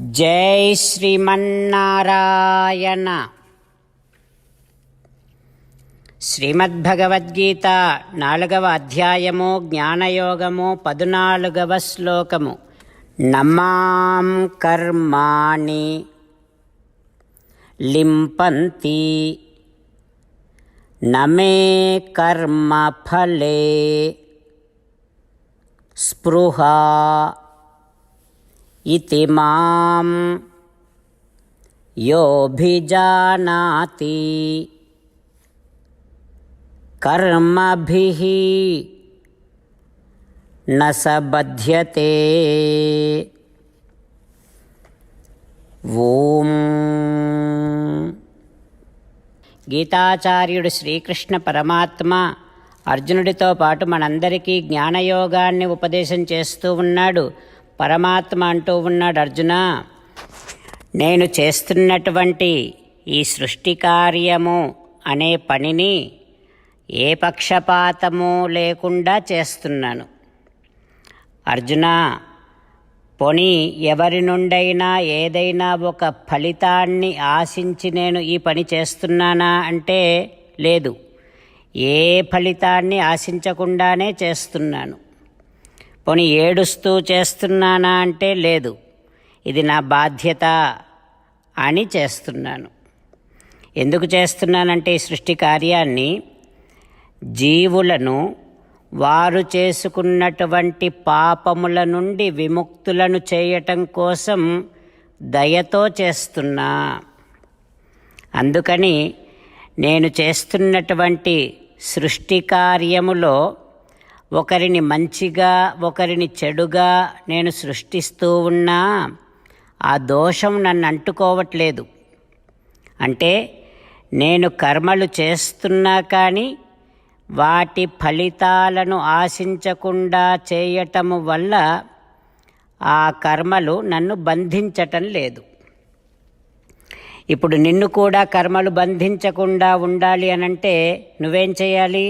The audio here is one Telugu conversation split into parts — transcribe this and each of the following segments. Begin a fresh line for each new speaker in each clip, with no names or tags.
జై శ్రీమన్నారాయణ. శ్రీమద్భగవద్గీత నాలుగవ అధ్యాయము జ్ఞానయోగము పదునాలుగవ శ్లోకము. నమాం కర్మాణి లింపంతి. నమే కర్మఫలే. స్పృహా इति मां योऽभिजानाति कर्मभिः न स बध्यते ఓం గీతాచార్యుడు శ్రీకృష్ణ పరమాత్మ అర్జునుడితో పాటు మనందరికీ జ్ఞానయోగాన్ని ఉపదేశం చేస్తూ ఉన్నాడు పరమాత్మ అంటూ ఉన్నాడు అర్జున. నేను చేస్తున్నటువంటి ఈ సృష్టి కార్యము అనే పనిని ఏ పక్షపాతము లేకుండా చేస్తున్నాను. అర్జున పొని ఎవరి నుండైనా ఏదైనా ఒక ఫలితాన్ని ఆశించి నేను ఈ పని చేస్తున్నానా అంటే లేదు. ఏ ఫలితాన్ని ఆశించకుండానే చేస్తున్నాను. పోనీ ఏడుస్తూ చేస్తున్నానా అంటే లేదు. ఇది నా బాధ్యత అని చేస్తున్నాను. ఎందుకు చేస్తున్నానంటే ఈ సృష్టి కార్యాన్ని జీవులను వారు చేసుకున్నటువంటి పాపముల నుండి విముక్తులను చేయటం కోసం దయతో చేస్తున్నా. అందుకని నేను చేస్తున్నటువంటి సృష్టి కార్యములో ఒకరిని మంచిగా ఒకరిని చెడుగా నేను సృష్టిస్తూ ఉన్నా ఆ దోషం నన్ను అంటుకోవట్లేదు. అంటే నేను కర్మలు చేస్తున్నా కానీ వాటి ఫలితాలను ఆశించకుండా చేయటము వల్ల ఆ కర్మలు నన్ను బంధించటం లేదు. ఇప్పుడు నిన్ను కూడా కర్మలు బంధించకుండా ఉండాలి అనంటే నువ్వేం చేయాలి?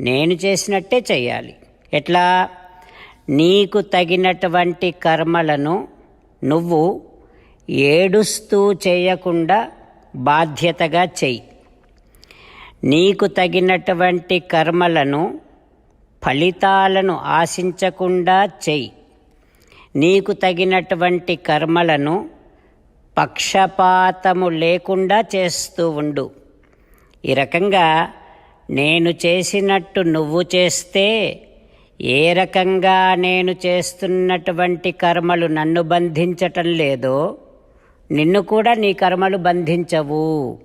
నేను చేసినట్టే చేయాలి ఎట్లా? నీకు తగినటువంటి కర్మలను నువ్వు ఏడుస్తూ చేయకుండా బాధ్యతగా చెయ్యి. నీకు తగినటువంటి కర్మలను ఫలితాలను ఆశించకుండా చెయ్యి. నీకు తగినటువంటి కర్మలను పక్షపాతము లేకుండా చేస్తూ ఉండు. ఈ రకంగా నేను చేసినట్టు నువ్వు చేస్తే ఏ రకంగా నేను చేస్తున్నటువంటి కర్మలు నన్ను బంధించటం లేదో నిన్ను కూడా నీ కర్మలు బంధించవు.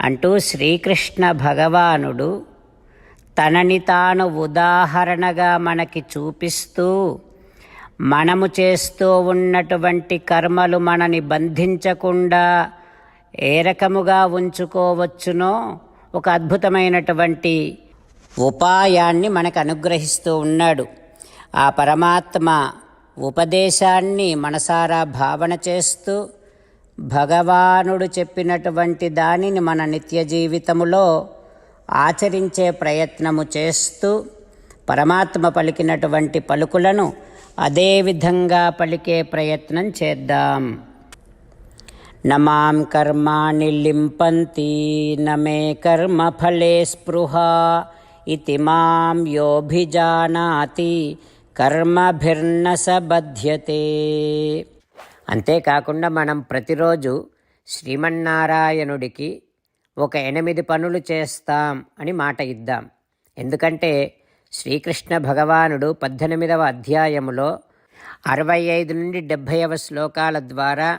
అంటూ శ్రీకృష్ణ భగవానుడు తనని తాను ఉదాహరణగా మనకి చూపిస్తూ మనము చేస్తూ ఉన్నటువంటి కర్మలు మనని బంధించకుండా ఏ రకముగా ఉంచుకోవచ్చునో ఒక అద్భుతమైనటువంటి ఉపాయాన్ని మనకు అనుగ్రహిస్తూ ఉన్నాడు. ఆ పరమాత్మ ఉపదేశాన్ని మనసారా భావన చేస్తూ భగవానుడు చెప్పినటువంటి దానిని మన నిత్య జీవితములో ఆచరించే ప్రయత్నము చేస్తూ పరమాత్మ పలికినటువంటి పలుకులను అదే విధంగా పలికే ప్రయత్నం చేద్దాం. నమాం కర్మాణి లింపంతి నమే కర్మఫలే స్పృహ ఇది మాం యోభిజానాతి కర్మభిర్న సబధ్యతే అంతేకాకుండా మనం ప్రతిరోజు శ్రీమన్నారాయణుడికి ఒక ఎనిమిది పనులు చేస్తాం అని మాట ఇద్దాం. ఎందుకంటే శ్రీకృష్ణ భగవానుడు పద్దెనిమిదవ అధ్యాయములో అరవై ఐదు నుండి డెబ్భైవ శ్లోకాల ద్వారా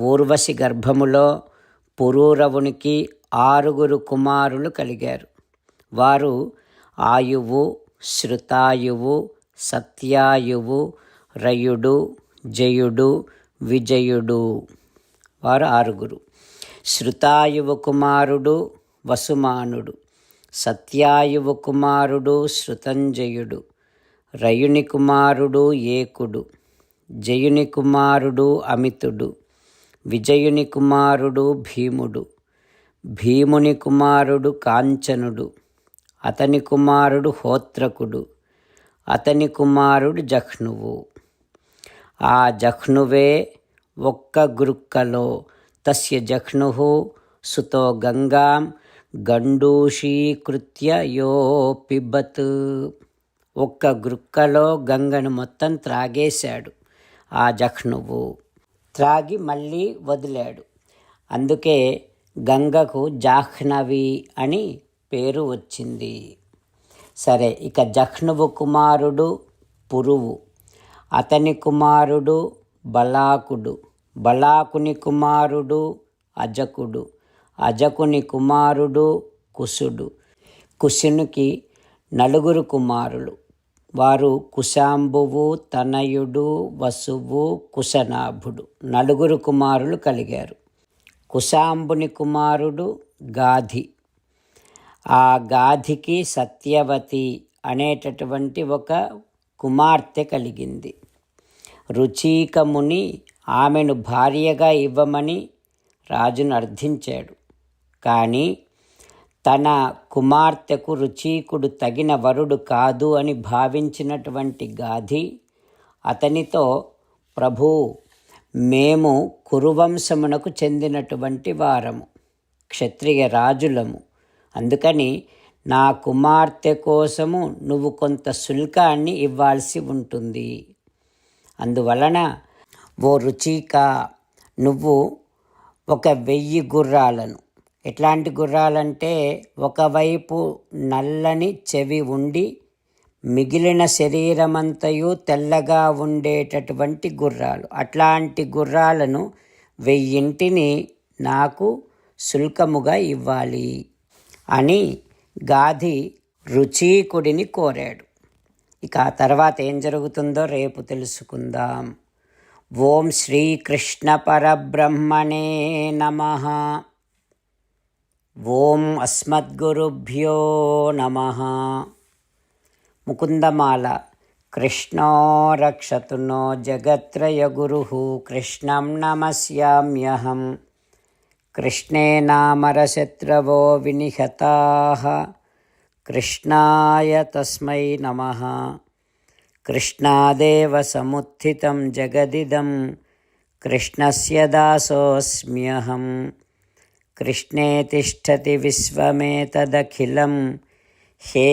ఊర్వశి గర్భములో పురూరవునికి ఆరుగురు కుమారులు కలిగారు. వారు ఆయువు శృతాయువు సత్యాయువు రయుడు జయుడు విజయుడు. వారు ఆరుగురు. శృతాయువు కుమారుడు వసుమానుడు సత్యాయువు కుమారుడు శృతంజయుడు రయుని కుమారుడు ఏకుడు జయుని కుమారుడు అమితుడు విజయుని కుమారుడు భీముడు భీముని కుమారుడు కాంచనుడు అతని కుమారుడు హోత్రకుడు అతని కుమారుడు జహ్నువు ఆ జహ్నువే ఒక్క గృక్కలో తస్య జహ్ను సుతో గంగాం గండూషీకృత్య యో పిబత్. ఒక్క గ్రుక్కలో గంగను మొత్తం త్రాగేశాడు ఆ జఖ్నువు. త్రాగి మళ్ళీ వదిలాడు. అందుకే గంగకు జాహ్నవి అని పేరు వచ్చింది. సరే ఇక జహ్నువు కుమారుడు పురువు అతని కుమారుడు బలాకుడు బలాకుని కుమారుడు అజకుడు అజకుని కుమారుడు కుశుడు కుశునికి నలుగురు కుమారులు. వారు కుశాంబువు తనయుడు వసువు కుశనాభుడు. నలుగురు కుమారులు కలిగారు. కుశాంబుని కుమారుడు గాధి. ఆ గాధికి సత్యవతి అనేటటువంటి ఒక కుమార్తె కలిగింది. రుచీకముని ఆమెను భార్యగా ఇవ్వమని రాజును అర్థించాడు. కానీ తన కుమార్తెకు రుచీకుడు తగిన వరుడు కాదు అని భావించినటువంటి గాధి అతనితో ప్రభు మేము కురువంశమునకు చెందినటువంటి వారము క్షత్రియ రాజులము. అందుకని నా కుమార్తె కోసము నువ్వు కొంత శుల్కాన్ని ఇవ్వాల్సి ఉంటుంది. అందువలన ఓ రుచిక నువ్వు ఒక వెయ్యి గుర్రాలను ఎట్లాంటి గుర్రాలంటే ఒకవైపు నల్లని చెవి ఉండి మిగిలిన శరీరమంతయు తెల్లగా ఉండేటటువంటి గుర్రాలు. అట్లాంటి గుర్రాలను వెయ్యింటిని నాకు శుల్కముగా ఇవ్వాలి అని గాధి రుచీకుడిని కోరాడు. ఇక ఆ తర్వాత ఏం జరుగుతుందో రేపు తెలుసుకుందాం. ఓం శ్రీకృష్ణ పరబ్రహ్మణే నమ. ॐ अस्मद्गुरुभ्यो नमः। मुकुन्दमाला, कृष्णो रक्षतु नो जगत्रयगुरुः, कृष्णं नमस्याम्यहं। कृष्णे नामरशत्रवो विनिहताः। कृष्णाय तस्मै नमः। कृष्णादेव समुत्थितं जगदिदं। कृष्णस्य दासोऽस्म्यहम्। कृष्णे तिष्ठति विश्वमेतदखिलं हे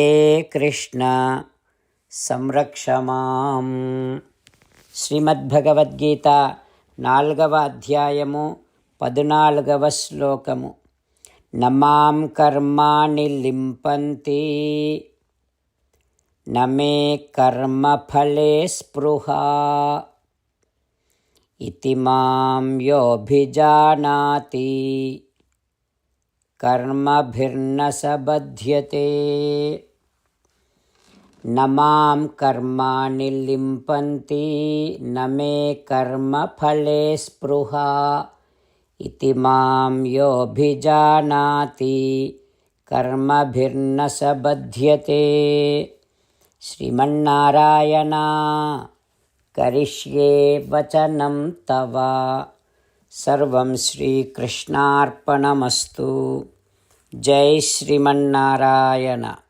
कृष्ण సంరక్ష మాం శ్రీమద్భగవద్గీత నాలుగవ అధ్యాయము పద్నాలుగవ శ్లోకము నమాం కర్మాణి లింపంతి నమే కర్మఫలే స్పృహ ఇది మాం యోభిజానాతి कर्मभिर्न स बध्यते न माँ कर्माणि लिम्पन्ति, न मे कर्मफले स्पृहा। इति माँ योऽभिजानाति कर्मभिर्न स बध्यते श्रीमन्नारायणा, करिष्ये वचनं तव। सर्वं श्रीकृष्णार्पणमस्तु। జై శ్రీమన్నారాయణ.